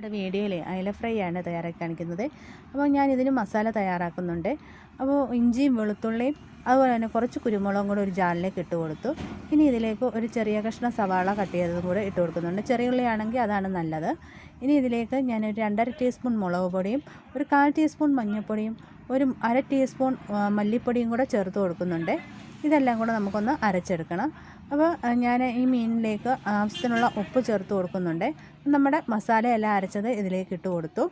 ഇവിടെ വീഡിയോയിൽ അയല ഫ്രൈ ആണ് തയ്യാറാക്കി കാണിക്കുന്നത്. അപ്പോൾ ഞാൻ ഇതിന് മസാല തയ്യാറാക്കുന്നുണ്ട്. അപ്പോൾ ഇഞ്ചിയും വെളുത്തുള്ളിയും അതുപോലെ തന്നെ കുറച്ച് കുരുമുളകും കൂടെ ഒരു ജാലിലേക്ക് ഇട്ട് കൊടുത്തു. ഇനി ഇതിലേക്ക് ഒരു ചെറിയ കഷ്ണം സവാള കട്ട് ചെയ്തതും കൂടെ ഇട്ട് കൊടുക്കുന്നുണ്ട്. ചെറിയ ഉള്ളിയാണെങ്കിൽ അതാണ് നല്ലത്. ഇനി ഇതിലേക്ക് ഞാൻ ഒരു രണ്ടര ടീസ്പൂൺ മുളക് പൊടിയും ഒരു കാൽ ടീസ്പൂൺ മഞ്ഞൾപ്പൊടിയും ഒരു അര ടീസ്പൂൺ മല്ലിപ്പൊടിയും കൂടെ ചേർത്ത് കൊടുക്കുന്നുണ്ട്. ഇതെല്ലാം കൂടെ നമുക്കൊന്ന് അരച്ചെടുക്കണം. അപ്പോൾ ഞാൻ ഈ മീനിലേക്ക് ആവശ്യത്തിനുള്ള ഉപ്പ് ചേർത്ത് കൊടുക്കുന്നുണ്ട്. നമ്മുടെ മസാലയെല്ലാം അരച്ചത് ഇതിലേക്ക് ഇട്ട് കൊടുത്തു.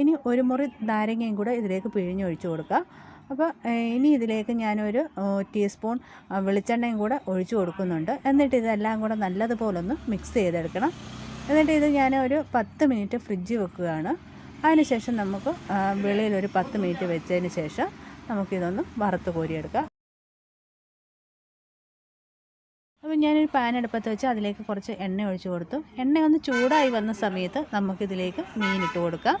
ഇനി ഒരു മുറി നാരങ്ങയും കൂടെ ഇതിലേക്ക് പിഴിഞ്ഞൊഴിച്ച് കൊടുക്കുക. അപ്പോൾ ഇനി ഇതിലേക്ക് ഞാനൊരു ടീസ്പൂൺ വെളിച്ചെണ്ണയും കൂടെ ഒഴിച്ചു കൊടുക്കുന്നുണ്ട്. എന്നിട്ട് ഇതെല്ലാം കൂടെ നല്ലതുപോലെ ഒന്ന് മിക്സ് ചെയ്തെടുക്കണം. എന്നിട്ട് ഇത് ഞാൻ ഒരു പത്ത് മിനിറ്റ് ഫ്രിഡ്ജിൽ വെക്കുകയാണ്. അതിനുശേഷം നമുക്ക് വെളിയിൽ ഒരു പത്ത് മിനിറ്റ് വെച്ചതിന് ശേഷം നമുക്കിതൊന്ന് വറുത്ത് കോരിയെടുക്കാം. അപ്പോൾ ഞാനൊരു പാൻ അടുപ്പത്ത് വെച്ച് അതിലേക്ക് കുറച്ച് എണ്ണ ഒഴിച്ച് കൊടുത്തു. എണ്ണ ഒന്ന് ചൂടായി വന്ന സമയത്ത് നമുക്കിതിലേക്ക് മീൻ ഇട്ട് കൊടുക്കാം.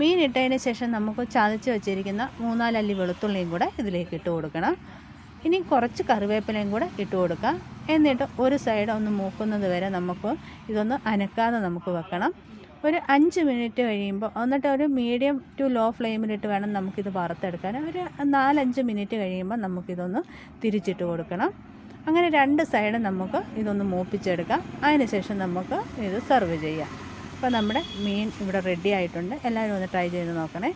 മീൻ ഇട്ടതിന് ശേഷം നമുക്ക് ചതച്ച് വെച്ചിരിക്കുന്ന മൂന്നാലല്ലി വെളുത്തുള്ളിയും കൂടെ ഇതിലേക്ക് ഇട്ട് കൊടുക്കണം. ഇനി കുറച്ച് കറിവേപ്പിലയും കൂടെ ഇട്ട് കൊടുക്കാം. എന്നിട്ട് ഒരു സൈഡ് ഒന്ന് മൂക്കുന്നത് വരെ നമുക്ക് ഇതൊന്ന് അനക്കാതെ നമുക്ക് വെക്കണം. ഒരു അഞ്ച് മിനിറ്റ് കഴിയുമ്പോൾ എന്നിട്ട് ഒരു മീഡിയം ടു ലോ ഫ്ലെയിമിലിട്ട് വേണം നമുക്കിത് വറുത്തെടുക്കാൻ. ഒരു നാലഞ്ച് മിനിറ്റ് കഴിയുമ്പോൾ നമുക്കിതൊന്ന് തിരിച്ചിട്ട് കൊടുക്കണം. അങ്ങനെ രണ്ട് സൈഡും നമുക്ക് ഇതൊന്ന് മൂപ്പിച്ചെടുക്കാം. അതിനുശേഷം നമുക്ക് ഇത് സെർവ് ചെയ്യാം. അപ്പോൾ നമ്മുടെ മീൻ ഇവിടെ റെഡി ആയിട്ടുണ്ട്. എല്ലാവരും ഒന്ന് ട്രൈ ചെയ്ത് നോക്കണേ.